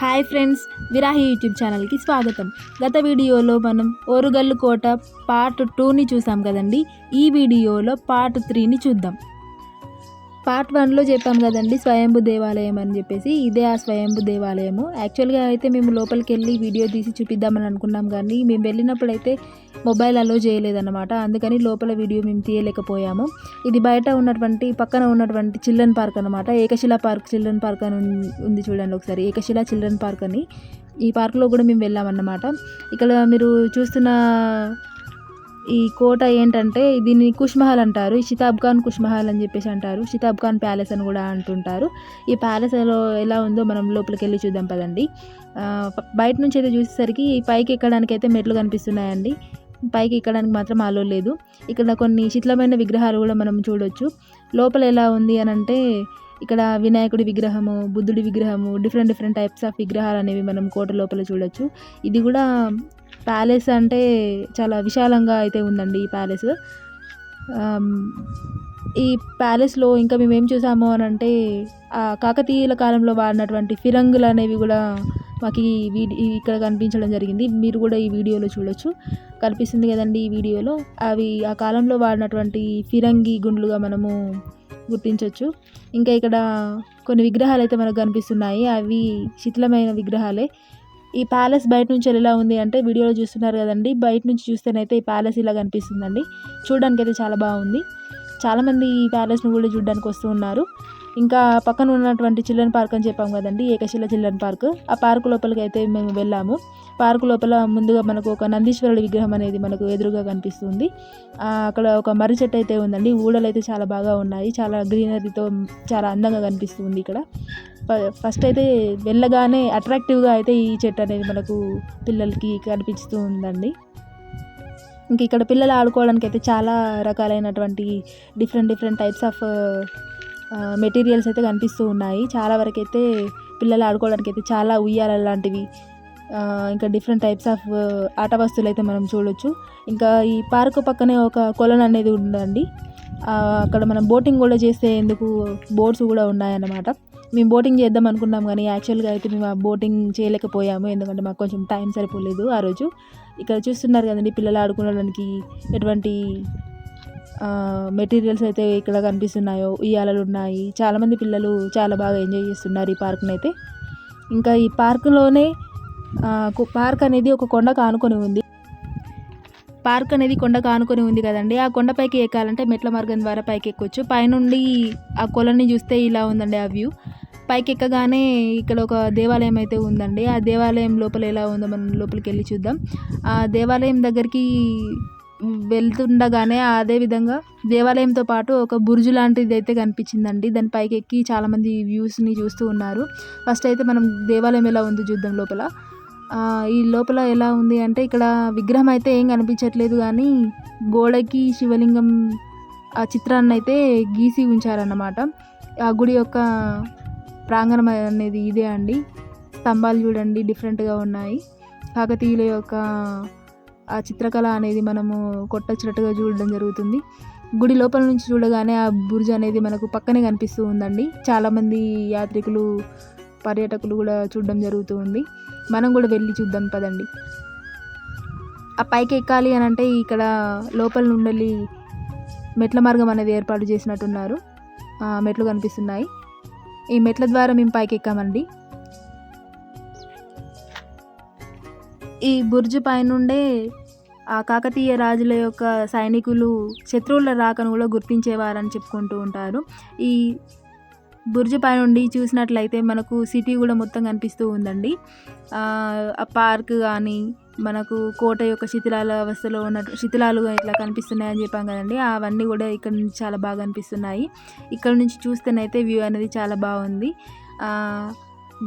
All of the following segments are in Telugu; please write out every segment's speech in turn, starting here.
హాయ్ ఫ్రెండ్స్ విరాహి యూట్యూబ్ ఛానల్కి స్వాగతం. గత వీడియోలో మనం ఓరుగల్లు కోట పార్ట్ టూని చూసాం కదండి. ఈ వీడియోలో పార్ట్ త్రీని చూద్దాం. పార్ట్ వన్లో చెప్పాము కదండి స్వయంభు దేవాలయం అని చెప్పేసి. ఇదే ఆ స్వయంభు దేవాలయము. యాక్చువల్గా అయితే మేము లోపలికి వెళ్ళి వీడియో తీసి చూపిద్దామని అనుకున్నాం కానీ మేము వెళ్ళినప్పుడు అయితే మొబైల్ అలో చేయలేదన్నమాట. అందుకని లోపల వీడియో మేము తీయలేకపోయాము. ఇది బయట ఉన్నటువంటి పక్కన ఉన్నటువంటి చిల్డ్రన్ పార్క్ అనమాట ఏకశిల పార్క్ చిల్డ్రన్ పార్క్ అని ఉంది చూడండి ఒకసారి. ఏకశిల చిల్డ్రన్ పార్క్ అని. ఈ పార్క్లో కూడా మేము వెళ్ళామన్నమాట. ఇక్కడ మీరు చూస్తున్న ఈ కోట ఏంటంటే దీన్ని కుష్మహల్ అంటారు ఈ షితాబ్ ఖాన్ కుష్మహల్ అని చెప్పేసి అంటారు షితాబ్ ఖాన్ ప్యాలెస్ అని కూడా అంటుంటారు. ఈ ప్యాలెస్లో ఎలా ఉందో మనం లోపలికి వెళ్ళి చూద్దాం పదండి. బయట నుంచి అయితే చూసేసరికి పైకి ఎక్కడానికి అయితే మెట్లు కనిపిస్తున్నాయండి. పైకి ఎక్కడానికి మాత్రం ఆలో లేదు. ఇక్కడ కొన్ని శిథిలమైన విగ్రహాలు కూడా మనం చూడొచ్చు. లోపల ఎలా ఉంది అని అంటే ఇక్కడ వినాయకుడి విగ్రహము బుద్ధుడి విగ్రహము డిఫరెంట్ డిఫరెంట్ టైప్స్ ఆఫ్ విగ్రహాలు అనేవి మనం కోట లోపల చూడొచ్చు. ఇది కూడా ప్యాలెస్ అంటే చాలా విశాలంగా అయితే ఉందండి ఈ ప్యాలెస్. ఈ ప్యాలెస్లో ఇంకా మేము ఏం చూసాము అని అంటే ఆ కాకతీయుల కాలంలో వాడినటువంటి ఫిరంగులు అనేవి కూడా మాకు ఈ వీడియో ఇక్కడ కనిపించడం జరిగింది. మీరు కూడా ఈ వీడియోలో చూడొచ్చు. కనిపిస్తుంది కదండి ఈ వీడియోలో. అవి ఆ కాలంలో వాడినటువంటి ఫిరంగి గుండ్లుగా మనము గుర్తించవచ్చు ఇంకా ఇక్కడ కొన్ని విగ్రహాలు అయితే మనకు కనిపిస్తున్నాయి. అవి శిథిలమైన విగ్రహాలే. ఈ ప్యాలెస్ బయట నుంచి ఎలా ఉంది అంటే వీడియోలో చూస్తున్నారు కదండి. బయట నుంచి చూస్తేనైతే ఈ ప్యాలెస్ ఇలా కనిపిస్తుందండి. చూడడానికి అయితే చాలా బాగుంది. చాలామంది ఈ ప్యాలెస్ను కూడా చూడడానికి వస్తూ ఉన్నారు. ఇంకా పక్కన ఉన్నటువంటి చిల్డ్రన్ పార్క్ అని చెప్పాం కదండి ఏకశిల చిల్డ్రన్ పార్క్. ఆ పార్క్ లోపలికి అయితే మేము వెళ్ళాము. పార్క్ లోపల ముందుగా మనకు ఒక నందీశ్వరుడి విగ్రహం అనేది మనకు ఎదురుగా కనిపిస్తుంది. అక్కడ ఒక మర్రి చెట్టు అయితే ఉందండి. ఊడలు అయితే చాలా బాగా ఉన్నాయి. చాలా గ్రీనరీతో చాలా అందంగా కనిపిస్తుంది ఇక్కడ. ఫస్ట్ అయితే వెళ్ళగానే అట్రాక్టివ్గా అయితే ఈ చెట్టు అనేది మనకు పిల్లలకి కనిపిస్తూ ఉందండి. ఇంక ఇక్కడ పిల్లలు ఆడుకోవడానికి అయితే చాలా రకాలైనటువంటి different different types of materials అయితే కనిపిస్తూ ఉన్నాయి. చాలా వరకు అయితే పిల్లలు ఆడుకోవడానికి అయితే చాలా ఉయ్యాల లాంటివి ఇంకా డిఫరెంట్ టైప్స్ ఆఫ్ ఆట వస్తువులు అయితే మనం చూడొచ్చు. ఇంకా ఈ పార్క్ పక్కనే ఒక కొలను అనేది ఉందండి. అక్కడ మనం బోటింగ్ కూడా చేస్తే ఎందుకు బోట్స్ కూడా ఉన్నాయన్నమాట. మేము బోటింగ్ చేద్దాం అనుకున్నాం కానీ యాక్చువల్గా అయితే మేము ఆ బోటింగ్ చేయలేకపోయాము. ఎందుకంటే మాకు కొంచెం టైం సరిపోలేదు ఆ రోజు. ఇక్కడ చూస్తున్నారు కదండి పిల్లలు ఆడుకోవడానికి ఎటువంటి మెటీరియల్స్ అయితే ఇక్కడ కనిపిస్తున్నాయో ఉయ్యాలలు ఉన్నాయి. చాలామంది పిల్లలు చాలా బాగా ఎంజాయ్ చేస్తున్నారు ఈ పార్క్ని అయితే. ఇంకా ఈ పార్కులోనే పార్క్ అనేది ఒక కొండ కానుకొని ఉంది. పార్క్ అనేది కొండ కానుకొని ఉంది కదండి. ఆ కొండపైకి ఎక్కాలంటే మెట్ల మార్గం ద్వారా పైకి ఎక్కొచ్చు పైనుండి ఆ కొలని చూస్తే ఇలా ఉందండి ఆ వ్యూ. పైకి ఎక్కగానే ఇక్కడ ఒక దేవాలయం అయితే ఉందండి. ఆ దేవాలయం లోపల ఎలా ఉందో మనం లోపలికి వెళ్ళి చూద్దాం. ఆ దేవాలయం దగ్గరికి వెళ్తుండగానే అదే విధంగా దేవాలయంతో పాటు ఒక బురుజు లాంటిది అయితే కనిపించిందండి. దాని పైకి ఎక్కి చాలామంది వ్యూస్ని చూస్తూ ఉన్నారు. ఫస్ట్ అయితే మనం దేవాలయం ఎలా ఉందో చూద్దాం లోపల. ఈ లోపల ఎలా ఉంది అంటే ఇక్కడ విగ్రహం అయితే ఏం కనిపించట్లేదు కానీ గోడకి శివలింగం ఆ చిత్రాన్ని అయితే గీసి ఉంచారన్నమాట. ఆ గుడి యొక్క ప్రాంగణం అనేది ఇదే అండి. స్తంభాలు చూడండి డిఫరెంట్గా ఉన్నాయి. కాకతీయుల యొక్క ఆ చిత్రకళ అనేది మనము కొట్టొచ్చినట్టుగా చూడడం జరుగుతుంది. గుడి లోపల నుంచి చూడగానే ఆ బుర్జ్ అనేది మనకు పక్కనే కనిపిస్తూ ఉందండి. చాలామంది యాత్రికులు పర్యాటకులు కూడా చూడడం జరుగుతూ ఉంది. మనం కూడా వెళ్ళి చూద్దాం పదండి. ఆ పైకి ఎక్కాలి అని అంటే ఇక్కడ లోపల నుండి మెట్ల మార్గం అనేది ఏర్పాటు చేసినట్టున్నారు. మెట్లు కనిపిస్తున్నాయి. ఈ మెట్ల ద్వారా మేము పైకి ఎక్కామండి. ఈ బుర్జు పైనుండే ఆ కాకతీయ రాజుల యొక్క సైనికులు శత్రువుల రాకను కూడా గుర్తించేవారని చెప్పుకుంటూ ఉంటారు. ఈ బుర్జు పైనుండి చూసినట్లయితే మనకు సిటీ కూడా మొత్తం కనిపిస్తూ ఉందండి. ఆ పార్క్ కానీ మనకు కోట యొక్క శిథిలాల అవస్థలో ఉన్న శిథిలాలు ఇట్లా కనిపిస్తున్నాయి అని చెప్పాం కదండి. అవన్నీ కూడా ఇక్కడ నుంచి చాలా బాగా అనిపిస్తున్నాయి ఇక్కడ నుంచి చూస్తేనైతే వ్యూ అనేది చాలా బాగుంది.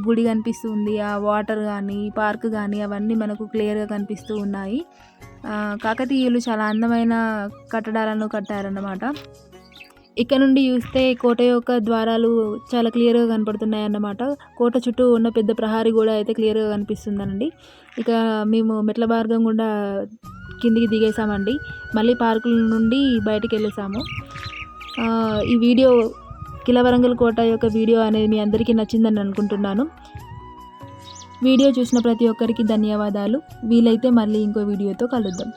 గుడి కనిపిస్తుంది ఆ వాటర్ కానీ పార్క్ కానీ అవన్నీ మనకు క్లియర్గా కనిపిస్తూ ఉన్నాయి. కాకతీయులు చాలా అందమైన కట్టడాలను కట్టారన్నమాట. ఇక్కడ నుండి చూస్తే కోట యొక్క ద్వారాలు చాలా క్లియర్గా కనపడుతున్నాయి అన్నమాట కోట చుట్టూ ఉన్న పెద్ద ప్రహారీ కూడా అయితే క్లియర్గా కనిపిస్తుందండి ఇక మేము మెట్ల మార్గం గుండా కిందికి దిగేసామండి మళ్ళీ పార్కుల నుండి బయటికి వెళ్ళేసాము ఈ వీడియో కిలవరంగల్ కోట యొక్క వీడియో అనేది మీ అందరికీ నచ్చిందని అనుకుంటున్నాను. వీడియో చూసిన ప్రతి ఒక్కరికి ధన్యవాదాలు. వీలైతే మళ్ళీ ఇంకో వీడియోతో కలుద్దాం.